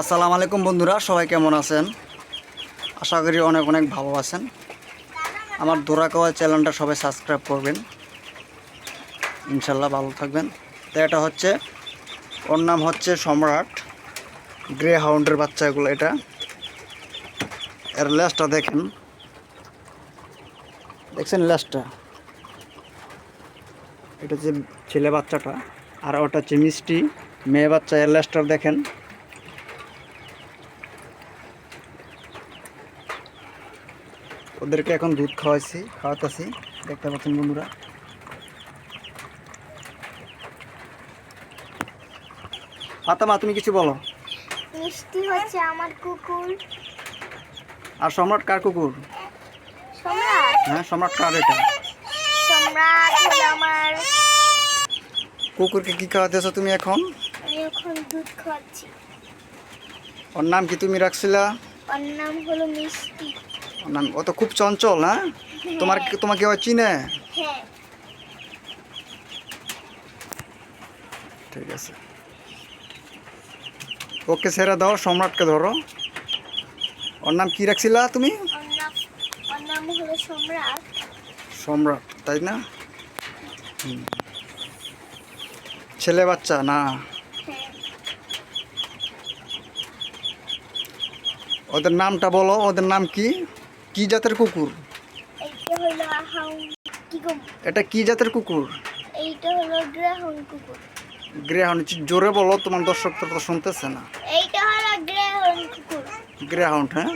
আসসালামু আলাইকুম বন্ধুরা, সবাই কেমন আছেন? আশা করি অনেক অনেক ভালো আছেন। আমার দোরাকাওয়া চ্যানেলটা সবাই সাবস্ক্রাইব করবেন। ইনশাল্লাহ ভালো থাকবেন। তো এটা হচ্ছে, ওর নাম হচ্ছে সম্রাট গ্রে হাউন্ডের বাচ্চা এগুলো এটা। এর লেজটা দেখেন। দেখছেন লেসটা এটা হচ্ছে ছেলে বাচ্চাটা, আর ওটা হচ্ছে মিষ্টি মেয়ে বাচ্চা। এর লেজটা দেখেন। ওদেরকে এখন দুধ খাওয়াইছি খাওয়াতেছি দেখতে পাচ্ছেন বন্ধুরা। ফাতেমা তুমি কিছু বলো? মিষ্টি হচ্ছে আমার কুকুর। আর সম্রাট কার কুকুর? সম্রাট। হ্যাঁ সম্রাট কার এটা? সম্রাট হলো আমার কুকুরকে কি খাওয়াতেছো তুমি এখন? আমি এখন দুধ খাচ্ছি ওর নাম কি তুমি রাখছিলা? ওর নাম হলো মিষ্টি। নাম ও তো খুব চঞ্চল হ্যাঁ তোমার তোমাকে কেউ চিনে? হ্যাঁ। ঠিক আছে। ওকে ছেড়ে দাও সম্রাটকে ধরো। ওর নাম কি রাখছিলা তুমি? সম্রাট। তাই না? ছেলে বাচ্চা না? হ্যাঁ। ওদের নামটা বলো ওদের নাম কি? কি জাতের কুকুর? এইটা হলো হাউন কি গো এটা কি জাতের কুকুর? এইটা হলো গ্রাহন কুকুর। গ্রেহাউন্ড জোরে বলো তোমার দর্শক তো শুনতেছে না। এইটা হলো গ্রাহন কুকুর। গ্রেহাউন্ড হ্যাঁ?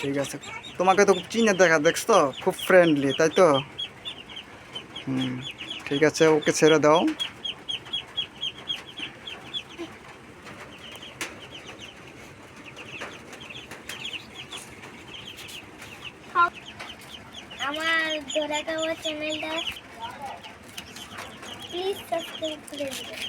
ঠিক আছে। তোমাকে তো খুব চিনে দেখা দেখছ? তো খুব ফ্রেন্ডলি তাই তো? হুম ঠিক আছে ওকে ছেড়ে দাও। আমার দোরাকাওয়া চ্যানেলটা প্লিজ সাবস্ক্রাইব করে দেবেন।